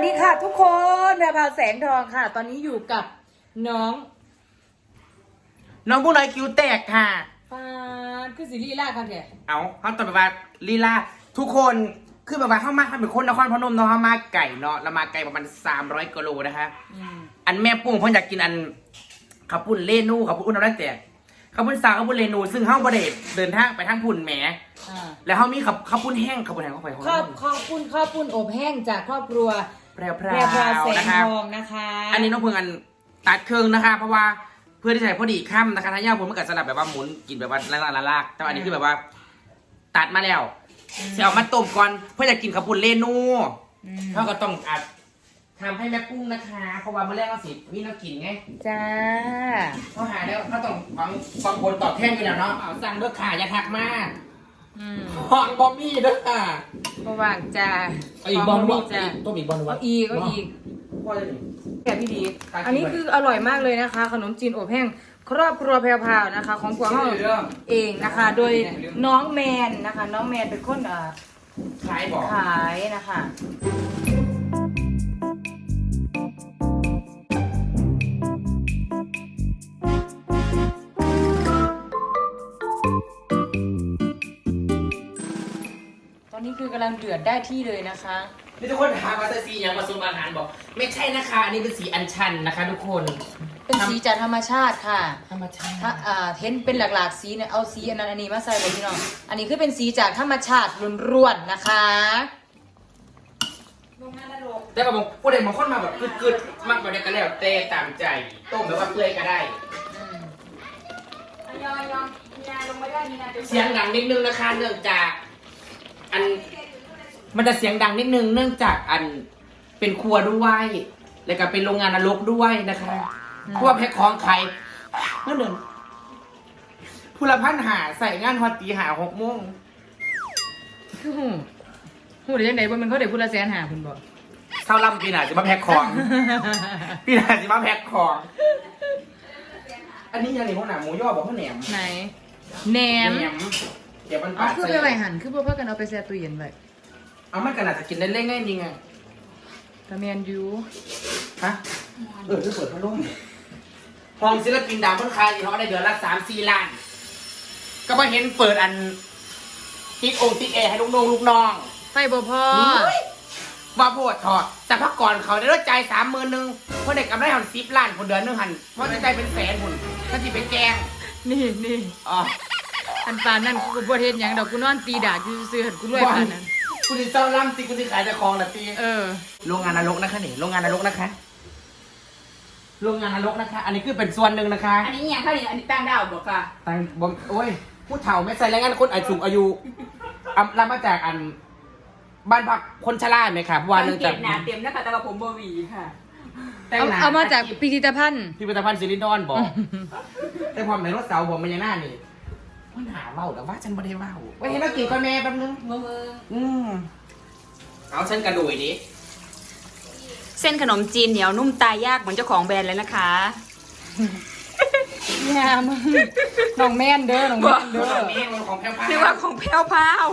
วัสดีค่ะ ทุกคนแพรพราวแสงทองค่ะ ตอนนี้อยู่กับน้อง น้องผู้น้อยคิวแตกค่ะ ฟานคือซีรีส์ล่าครับเนี่ยเอาเขาตอบไปว่าลีลาทุกคนคือแบบว่าเข้ามาเขาเป็นคนนครพนมเนาะเขามาไก่เนาะเรามาไก่ประมาณ300กิโลนะคะ อืมอันแม่ปุ้งเพิ่นอยากกินอันข้าวปุ้นเลนูข้าวปุ้นน้ำได้แตก ข้าวปุ้นสาวข้าวปุ้นเลนู ซึ่งเฮาบ่ได้เดินทางไปทางพุ่นแหม อ่าแล้วเฮามีข้าวข้าวปุ้นแห้งข้าวปุ้นแห้งเข้าไปของข้าวข้าวปุ้นข้าวปุ้นอบแห้งจากครอบครัวแพรวแพรพราวแสๆงนะคะทองนะคะอันนี้น้องเพิ่งอันตัดเครื่องนะคะ เพราะว่าเพื่อที่จะให้พอดีค่ำนะคะถ้าย่างผมมันก็สลับแบบว่าหมุนกินแบบว่าละลาละลากแต่ว่าอันนี้คือแบบว่า ตัดมาแล้วเสียเอามาต้มก่อนเพื่อจะกินข้าวปุ้นเลนูอืมเขาก็ต้องอัด ทำให้แม่ปุ้งนะคะเพราะว่าเมื่อแรกก็สิมีน้ำกินไงจ้า เขาหาแล้วเขาต้องฟังฟังผลตอบแทนกันแล้วเนาะเอาสั่งเด้อค่ะอย่าทักมากอืมฮอนบอมมี่เด้อค่ะระหว่างจ้าเอาอีกบอมมี่จ้าต้มอีกบอมเอาอีกเอาอีกว่าจะนี่แกะพี่ดีตากินอันนี้คืออร่อยมากเลยนะคะ ขนมจีนอบแห้ง ครอบครัวแพรพราวนะคะ ของกัวห้องเองนะคะ โดยน้องแมนนะคะ น้องแมนเป็นคนเอ่อขายบอก ขายนะคะ ตอนนี้คือกำลังเดือดได้ที่เลยนะคะ นี่ทุกคนถามว่าจะสีอย่างผสมอาหารบอก ไม่ใช่นะคะ อันนี้เป็นสีอัญชันนะคะ ทุกคนเป็นสีจากธรรมชาติค่ะธรรมชาติถ้าอ่าเห็นเป็นหลากๆสีเนี่ยเอาสีอันนั้นอันนี้มาใส่เลยพี่น้อง อันนี้คือเป็นสีจากธรรมชาติล้วนๆนะคะแต่บางผู้ใดบางคนมาแบบกึดๆมากกว่านี้ก็แล้วแต่ตามใจต้มแบบว่าเปื่อยก็ได้ อืมยอยยอมมีนาลงมาด้วยมีนาเป็นเสียงดังนิดนึงนะคะเนื่องจาก อัน มันจะเสียงดังนิดนึงเนื่องจากอันเป็นครัวด้วยแล้วก็เป็นโรงงานนรกด้วยนะคะเพราะว่าแพ็คของใครเมื่อเดือนผู้ละพันหาใส่งานฮอตตีหาหกโมงคือหูหูเดี๋ยวยังไงบ่มันเขาเดี๋ยวพูดละแสนหาคุณบอกเท่าลำปีหนาจะมาแพ็คของปีหนาจะมาแพ็คของ อันนี้ยังไงพวกหนาหมูย่อบอกพวกแหนมไหนแหนมแหนมเดี๋ยวมันเอาปาดคือไปไว้หันคือพวกเพื่อกันเอาไปแช่ตู้เย็นไว้ เอามันกันอาจจะกินได้เล่นง่ายจริงไงกระเมียนอยูฮะเออที่เปิดพัดลมห้องศิลปินดาวเพิ่นขายเขาได้เดือนละสามสี่ล้าน ก็มาเห็นเปิดอันติ๊กองค์ติ๊กเอร์ให้ลูกน้องลูกน้องไฟบ่พอว่าโพดถอดแต่พักก่อนเขาได้รถจ่ายสามหมื่นหนึ่งเพราะเด็กกำไรหันสิบล้านคนเดือนหนึงหันเพราะจะจ่ายเป็นแสนคนก็ที่ไปแกล้งนี่นี่อ๋ออันปานนั่นกูก็บ่เฮ็ดหยังดอกกูนอนตีดาดอยู่ซื่อๆหันกูรวยปานนั้น คุณที่เจ้าล่ำสิคุณที่ขายแต่ของนะตีเออ โรงงานนรกนะคะนี่โรงงานนรกนะคะ โรงงานนรกนะคะ อันนี้คือเป็นส่วนหนึ่งนะคะอันนี้อย่างเขาเนี่ยอันนี้ตั้งดาวบอกค่ะตังบอมโอ้ยผู้เฒ่าไม่ใส่แรงงานคนอายุสูงอายุอำรับมาจากอัน บ้านพักคนชราไหมครับเพราะว่าเนื่องจากเก็บหนาเต็มนะคะแต่ว่าผมบวีค่ะ แต่งเอาหน้เอามาจากพิพิธภัณฑ์ พิพิธภัณฑ์ซิลินดอนบอก แต่ความในรถเสาบอกมันยังหน้านี่ มันหาเว้าแต่ว่าฉันไม่ได้เว้าไว้ให้นักกินก่อนแม่แป๊บนึงเมื่อเมื่ออืมเอาฉันกระโดดดิเส้นขนมจีนเหนียวนุ่มตายยากเหมือนเจ้าของแบรนด์เลยนะคะ ยามึงน้องแม่นเด้อน้องแม่นเด้เด้ออแม่มันของแพร่ผ้านึกว่าของแพ้วพราว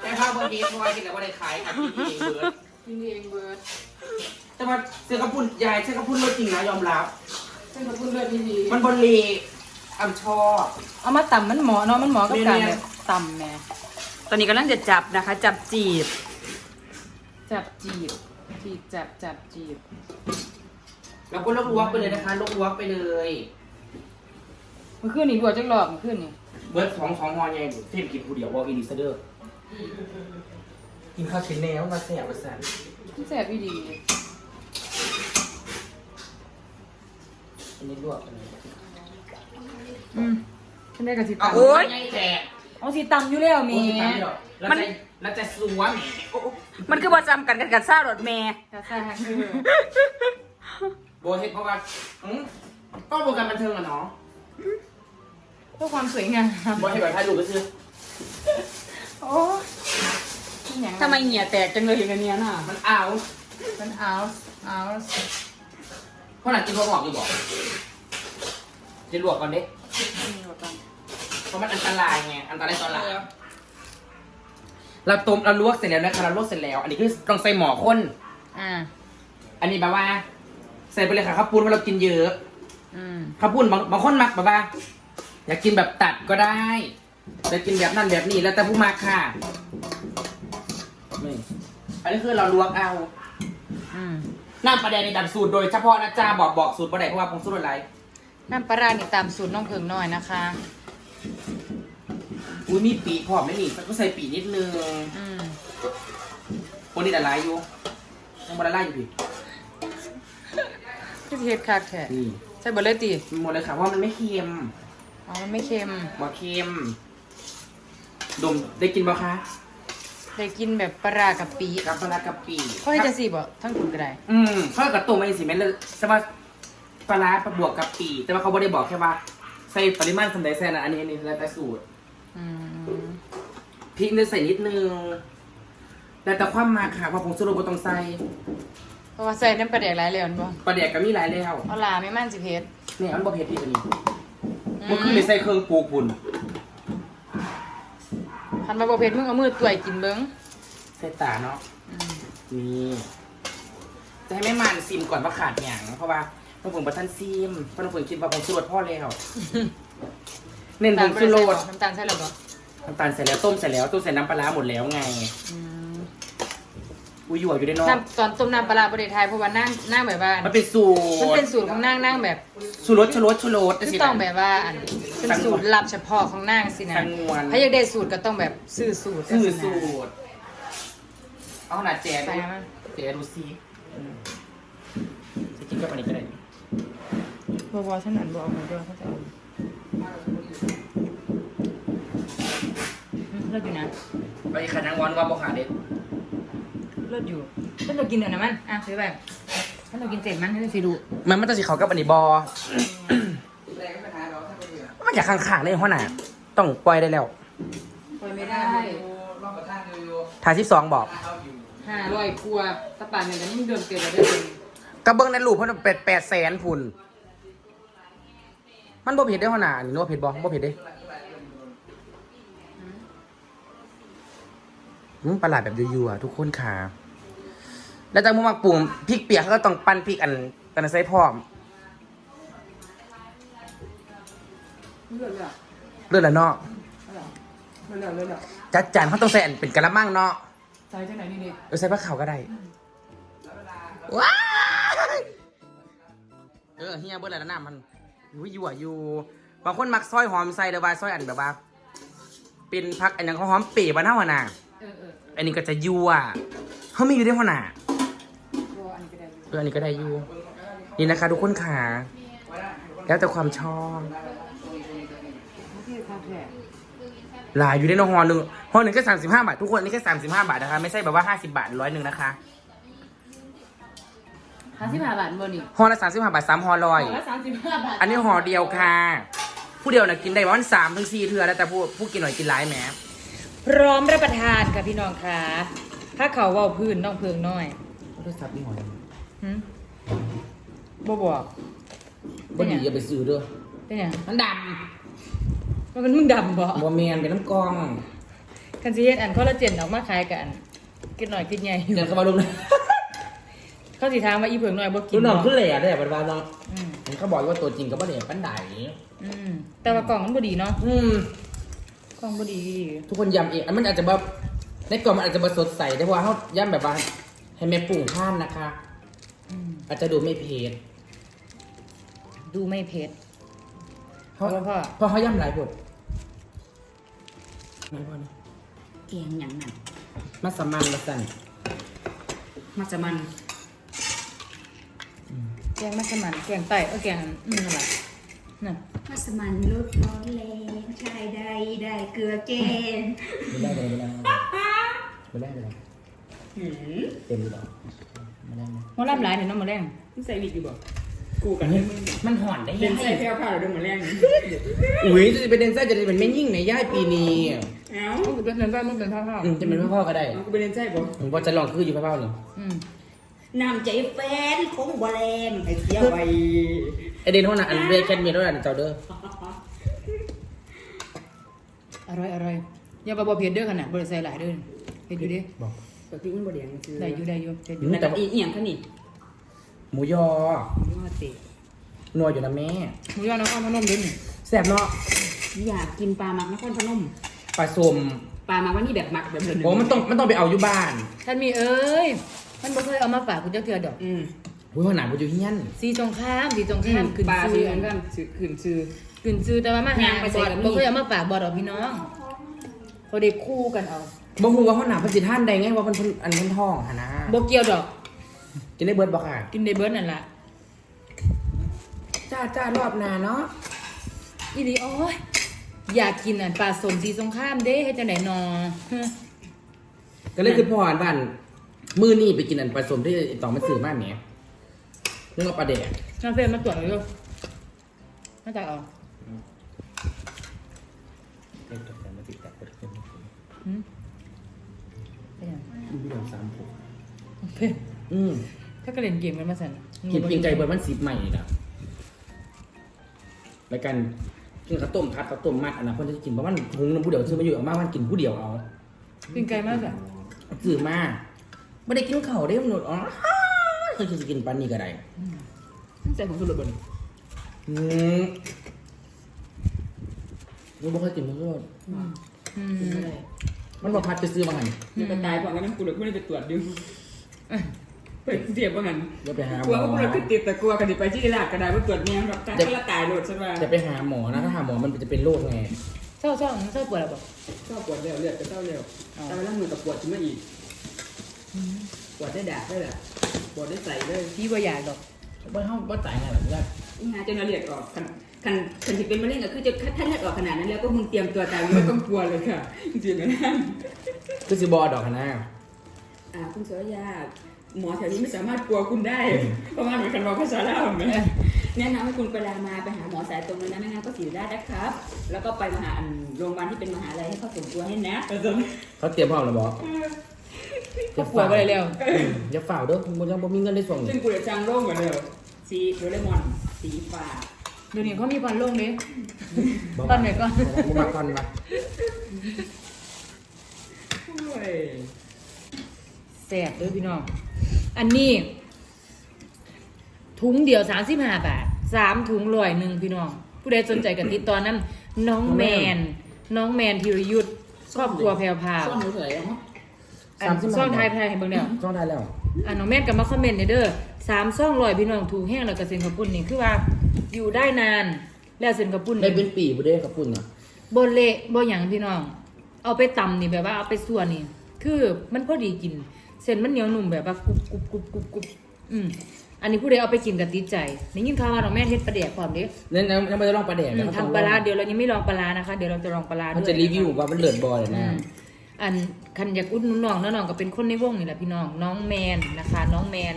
แพร่ผ้าเบอร์นี้เพราะว่ากินแล้วว่าได้ขายกับที่เองเบิร์ดกินเองเบิร์ดแต่ว่าเสื้อกระปุ่นยายเสื้อกระปุ่นรถจริงนะยอมรับเส้นกระพุ้นเลือดดีมันบนเล อำชอบๆเอามาต่ำมันหมอเนาะมันหมอกับการเนี่แบยบต่ำแหม่ตอนนี้กำลังจะจับนะคะ จับจีบ จับจีบจีบจับจับจีบแล้วก็ลกลวกไปเลยนะคะลกลวกไปเลยเมื่อคืนนี่บวชจักรอบเมื่อคืนนี่เบิร์ดสองสองฮอนยังเทพกินผู้เดียววอลอินิสเดอร์กินข้าวชิ้นแนวมาแสบมาแสบมันแสบอีดีอันนี้ลวกอันนี้ อืมฉันได้กระสิเอาต่ำโอ้ยไงแจกเอาสีต่ำอยู่แล้วโอ้แมียตายแล้วแล้วจะแล้วจะสวมโอ้โอ้มันคือว่าจำกันกันกับซ่ารถเมย์กระซ่าคือโบเฮ็ดเพราะว่าอืมต้องโปรแกรมบันเทิงอะเนาะเพื่อความสวยงามโบเฮ็ดแบบถ่ายรูปก็คือโอ้ยหยังทำไมเหงี่ยแตกจังเลยอย่างเนี้ยน่ะ มันเอามันเอาเอาเพราะหนังกินพวกหอกอยู่บอกจะลวกก่อนดิ เพราะมันอันตรายไง อันตรายต่อหลังเราต้มเราลวกเสร็จแล้วนะคะเราลวกเสร็จแล้ว อันนี้คือต้องใส่หมอข้น อ่า อันนี้แบบว่า ใส่ไปเลยค่ะข้าวปุ้นเพราะเรากินเยอะอืมข้าวปุ้นบางบางคนมักแบบว่า อยากกินแบบตัดก็ได้จะกินแบบนั่นแบบนี้แล้วแต่ผู้มักค่ะนี่อันนี้คือเราลวกเอา อืมน้ำปลาแดงนี่ดับสูตรโดยเฉพาะนะจ๊ะบอกบอกสูตรปลาแดงเพราะว่าผงสูตรอะไร น้ำปลาร้านี่ตามสูตรน้องเพิงน้อยนะคะ อุ้ยมีปีกพร้อมไหมนี่ก็ใส่ปีกนิดนึงอืมคนนี้ละลายอยู่ยังบละลายอยู่พี่ที่เฮ็ดคักแท้นี่ใส่เบอร์เลยติหมดเลยค่ะเพราะว่ามันไม่เค็มอ๋อมันไม่เค็มบ่เค็มดมได้กินบ่คะได้กินแบบปลาร้ากับปีกับปลาร้ากับปีเขาให้จังซี่บ่ทั้งคุณก็ได้ อืมเขากับตัวมาสิแม่นเลยแต่ว่า ปลาร้าประบวกกับปี แต่ว่าเขาไม่ได้บอกแค่ว่า ใส่ปริมาณสำใดแซ่นะอันนี้อันนี้แล้วแต่สูตรอืมพริกเนี่ยใส่นิดนึงแต่แต่ความมาค่ะเพราะผงชูรสบ่ต้องใส่เพราะว่าใส่น้ำปลาแดกหลายแล้วแม่นบ่ปลาแดกก็มีหลายแล้วเอาล่ะไม่มั่นสิเผ็ดเนี่ยมันบ่เผ็ดที่ตัวนี้มันคือเลยใส่เครื่องปรุงพุ่นคันมาบ่เผ็ดมึงเอามือต่วยกินเบิ่งใส่ตาเนาะอืมนี่จะให้แม่มันซิมก่อนว่าขาดอย่างเพราะว่า น้องผงประทันซิมเพราะน้องผงคิดว่าผงชูรสพ่อแล้วเน้นผงชูรสน้ำตาลใส่แล้วบ่น้ำตาลใส่แล้วต้มใส่แล้วต้มใส่น้ำปลาร้าหมดแล้วไงอืมอุ้ยหยวอยู่ในนอกน้ำตอนต้มน้ำปลาร้าบ่ได้ทายเพราะว่านั่งนั่งแบบว่ามันเป็นสูมันตรเป็นสูตรของนางนั่งแบบชูรสชูรสชูรสคือต้องแบบว่าอันเป็นสูตรลับเฉพาะของนางสินะสังวนถ้าอยากได้สูตรก็ต้องแบบซื้อสูตรชื่อสูตรเอาขนาดแจกใส่ดูมาแจกดูซิอืมจะกินกับอันนี้ก็ได้ บ่บ่ฉันอันบ่เอามาด้วยเขาจะเอาอืมเลิศอยู่นะไปขันนางวันว่าบอกหาเด็ดเลิศอยู่ฉันจะกินเดี๋ยวนะมันอะซื้อไปฉันจะกินเสร็จมันฉันจะสิดูมันมันจะสีเขากับอันนี้บอมันอยากข้างๆเลยหัวหน้าต้องปล่อยได้แล้วปล่อยไม่ได้ทายสิบสองบอกห้าร้อยครัวตะปานเนี่ยมันเดิมเกินแล้วได้เลย กระเบื้องในรูปเพราะมันเป็ดแปดแสนพุ่นมันบ่เผ็ดได้อหัวหน้าอันนี้นึกว่าเผ็ดบ่บ่เผ็ดเด้อืมปลาหลาดแบบยั่วๆทุกคนค่ะ แล้วจากมุมักปรุงพริกเปียกเขาก็ต้องปั้นพริกอันกันใส่พร้อมเลิศเลยเลือดละเนาะเลิศเลยเลิศเลยจัดจานเขาต้องใส่อันเป็นกะละมังเนาะใส่ที่ไหนนี่ดิเออใส่ผ้าขาวก็ได้ว้าย เออเฮียเบิร์ดอะไรน้ำมันอยู่อยู่อะอยู่บางคนมักซอยหอมใส่เดี๋ยวว่าซอยอันแบบว่าเป็นพักอันยังเขาหอมเป๋บ้านเท่าหัวหน้าเออเอออันนี้ก็จะยั่วเขาไม่อยู่ได้หัวหน้าบัวอันนี้ก็ได้อยู่เอออันนี้ก็ได้อยู่นี่นะคะ ทุกคนขาแล้วแต่ความชอบที่ข้าวแท้หลายอยู่ในนห่อหนึ่งห่อหนึ่งแค่สามสิบห้าบาททุกคนอันนี้แค่สามสิบห้าบาทนะคะ ไม่ใช่แบบว่าห้าสิบาทร้อยหนึ่งนะคะ ห้าสิบห้าบาทบนนี่ห่อละสามสิบห้าบาทสามห่อร้อย ห่อละสามสิบห้าบาทอันนี้ห่อเดียวค่ะ ผู้เดียวน่ะกินได้ประมาณสามถึงสี่เทือแล้วแต่ผู้ผู้กินหน่อยกินหลายแหมพร้อมรับประทานค่ะพี่น้องค่ะถ้าเขาเว่าพื้นน้องเพิงน้อยโทรศัพท์นี่ห่อหืมบ่บอกบ่ดีอย่าไปซื้อเด้อเป็นหยังมันดมันเป็นมึงดำบ่ำบ่แมนเป็นน้ำกรองกันสิเฮ็ดอันคอลลาเจนออกมาขายกันกินหน่อยกินใหญ่อยู่เดินเข้ามาลงนะ เขาสิถามว่าอีเพิงน้อยบ่กิคุนณน้องบ่ขึ้นแหล่ได้บัดว่าเนาะอืมเห็นเขาบอกว่าตัวจริงก็บ่ได้ปันไดอืมแต่ว่ากล่องมันบ่ดีเนาะอืม กล่องบ่ดีทุกคนยำเองอันมันอาจจะแบบในกล่องมันอาจจะบ่สดใสแต่ว่าเขาย่ำแบบว่า ให้แม่ปรุงข้ามนะคะ อืมอาจจะดูไม่เผ็ดดูไม่เผ็ด เพราะเพราะว่า เพราะเขาย่ำหลายบทไม่พอนะแกงหยังนั่นมาสมันมาสั่นมาจะมัน แกงมัสมั่นแกงไต่เออแกงอืมนั่นแหละน่ะมาสมันลดร้อนแรงชายใดได้เกลือแกงไม่ได้เลยไม่ได้ไม่ได้เลยเต็มเลยไม่ได้เลยหัวลำหลายเนี่ยน้องมาแรงใส่วิกอยู่บ่กูกันมันห่อนได้เป็ยันงไงใส่แพ้วๆเดี๋ยวมาแรงอุ้ยจะเป็นเดนไส้จะเป็นแม่ยิ่งในย่ายปีนี้เอ้ามันเป็นเนื้อมันเป็นผ้าอืมจะเป็นพ่อๆก็ได้กูเป็นใส่บ่ผมว่าจะลองคืออยู่พ่อๆนี่ๆอืม น้ำใจแฟนคงบ่แรงไอ้เสียไว้ไอเดนห้องน่ะอันเวแคนเมียด้วยอันเจ้าเด้ออร่อยอร่อยอย่าบ่บ่เผ็ดเด้อขนาดบ่ได้ใส่หลายเด้อเผ็ดอยู่เดิบอกปกติมันบ่แดงซื่อได้อยู่ได้อยู่เผ็ดอยู่อืมแต่อีหยังคะนี่หมูยอยอดสินัวอยู่นะแม่หมูยอนครพนมเด่นแซ่บเนาะอยากกินปลาหมักนครพนมปลาสมปลาหมักว่านี่แบบหมักแบบเดิมโอ้มันต้องมันต้องไปเอาอยู่บ้านท่านมีเอ้ย มันบ่เคยเอามาฝากกูจะเทื่อดอกอืมอุ้ยหัวหน้าบ่อยู่เฮียนสีตรงข้ามสีตรงอืข้ามมขึ้นปลาซื้ซื้อออันกันซื้อขึ้นซื้อ ขึ้นซื้อแต่ว่ามาหาย่างไปใส่กับมีบ่เคยเอามาฝากบ่ดอกพี่น้องเขาได้คู่กันเอาบ่ฮู้ว่าหัวหน้าเพิ่นสิท่านใดไงว่าเพิ่นเพิ่นอันเพิ่นท้องหั่นนะบ่เกี่ยวดอก กินได้เบิดบ่ค่ะ กินได้เบิดนั่นล่ะจ้าจ้ารอบหน้าเนาะอีหลีโอ้ยอยากกินอันปลาสมสีสงข้ามเด้ให้จังได๋นอฮะก็เลยคือพ่ออันบ้าน มื้อนี้ไปกินอันปลาสมที่ไอ้ตองมันซื้อมาแหมนึกว่าปลาแดกน้องเฟรมมาตรวจเลยลูกน่าจะเอาเอ้ยตกใจมาติดแต่เปิดขึ้นหืมเป็นหยังดูวิดีโอสามผมเฟรมอืมถ้าก็เล่นเกมกันมาสั่นกินปิงไก่เบิร์มันสิบใหม่นี่นะแล้วกันกินข้าวต้มพัดข้าวต้มมัดอันนั้นคนจะกินเพราะมันหุงน้ำผู้เดียวซื้อมาอยู่เอามามันกินผู้เดียวเอาปิงไก่มากอะซื้อมา ไม่ได้กินข้าวได้มันหนดอ๋อเคยจะกินปันนี่ก็ได้ใส่ผงชูรสบนอืมนี่บ่เคยกินมันก็อืมมันบอกพัดจะซื้อมาหันมันก็ตายเพราะงั้นกูเลยกูเลยไปตรวจดูเปิดเสียบว่างั้นจะไปหากหลัวมอว่ากูเลยขึ้นติดแต่กลัวกันดิไปที่ตลาดก็ได้ว่าตรวจเมียแบบตายก็ละตายโหลดใช่ไหมจะไปหาหมอนะถ้าหาหมอมันจะเป็นโรคไงเศร้าเศร้าเศร้าปวดอะไรบอกชอบปวดเร็วเลือดก็เศร้าเร็วแต่เวลามือกับปวดขึ้นมาอีก ปวดได้ด่าได้แหละปวดได้ใส่เลยพี่ว่าอยากดอกว่าห้องว่าจ่ายไงแบบนี้อีหาจนเลือดออกคันคันคันที่เป็นมะเร็งก็คือจะถ้าเลือดออกขนาดนั้นแล้วก็มึงเตรียมตัวตายไม่ต้องกลัวเลยค่ะจริงๆนะก็สิบอดอกนะอ่าคุณสุรยาหมอแถวนี้ไม่สามารถกลัวคุณได้ เพราะว่าเหมือนกันบอกภาษาลาวไหมแนะนำให้คุณไปลามาไปหาหมอสายตรงเลยนะไม่งั้นก็เสียได้นะครับ แล้วก็ไปมหาอันโรงพยาบาลที่เป็นมหาลัยให้เขาส่งตัวให้นะแต่ตอนนี้เขาเตรียมพร้อมแล้วบอก ก็ปวดไปเลยแล้วอย่าฝ่าเด้อมันยังบ่มีเงินได้ส่งซึ่งกูจะจ้างโร่งเหมือนเดิมสีโดเรมอน สีฟ้าเดี๋ยวนี้เขามีพันโล่งเลยตอนไหนก่อนบ่มาก่อนมาโอ้ยแสบเด้อพี่น้อง อันนี้ ถุงเดียวสามสิบห้าบาทสามถุงร้อยหนึ่งพี่น้อง ผู้ใดสนใจกันติดต่อนั้นน้องแมน น้องแมนธีรยุทธ์ครอบครัวแพรวพราวซ่อนหนูเฉยอะอั นซ่องไทยไทยให้เบิ่งเดียวช่องได้แล้วอันน้องแม่นกับมาคอมเมนต์ในเด้อสามซ่องลอยพี่น้องถูกแห้งแล้วก็เซ็นกระปุ่นนี่คือว่าอยู่ได้นานแล้วเซ็นกระปุ่นได้เป็นปีบ่ได้กับปุ่นน่ะบนเละบ่หยังพี่น้อง เอาไปตำนี่แบบว่าเอาไปส่วนนี่ คือมันพอดีกิน เส้นมันเหนียวหนุ่มแบบว่ากรุบกรุบกรุบกรุบกรุบอืมอันนี้ผู้ใดเอาไปกินกับติดใจได้ยินข่าวว่าน้องแม่เฮ็ดปลาแดกพร้อมเด้นั่นยังยังไม่ได้ลองปลาแดกอืมทำปลาร้าเดี๋ยวเรายังไม่ลองปลาร้านะคะ เดี๋ยวเราจะลองปลาร้าด้วยมันจะรีวิวว่ามันเลิศบ่เลยอืนะ ม อันคันอยากอุดหนุนน้องแล้วน้องก็เป็นคนในวงนี่แหละพี่น้องน้องแมนนะคะ น้องแมน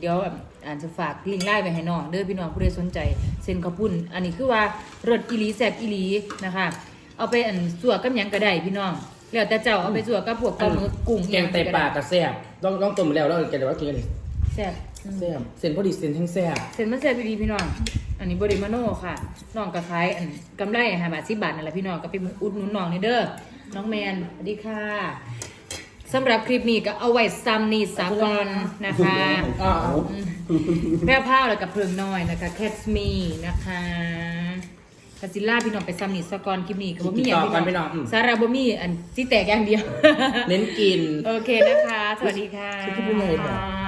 เดี๋ยวแบบอ่านจะฝากลิงก์ไลน์ไปให้น้องเด้อพี่น้องผู้ใดสนใจเซ็นข้าวปุ้นอันนี้คือว่ารสอีหลีแซ่บอีหลีนะคะ เอาไปอันสัวกับหยังก็ได้พี่น้องแล้วแต่เจ้าเอาไปสัวกับพวกปลาหมึกกุ้งแกงไตปลากระแซ่บต้องต้องต้มแล้วแล้วแกจะว่ากินกันดิแซ่บอืมแซ่บเส้นพอดีเส้นแห้งแซ่บเซ็นมันแซ่บอีหลีพี่น้อง อันนี้บริมาโน่ค่ะน้องก็ขายอันกำไรห้าบาทสิบบาทนั่นแหละพี่น้องก็ไปอุดหนุนน้องนี่เด้อ น้องแมนสวัสดีค่ะสำหรับคลิปนี้ก็เอาไว้ซ้ำนี่สากอนนะคะอ้าวแพร่ผ้าแล้วกับเพลิงน้อยนะคะ แคทมีนะคะคาซิล่าพี่น้องไปซ้ำนี่สากอนคลิปนี้ก็บ่มีอย่างต่อกันพี่น้องอืมสาระบ่มีอันที่แตกอย่างเดียว เน้นกิน โอเคนะคะ สวัสดีค่ะชื่อที่พูดเลยเหรอค่ะ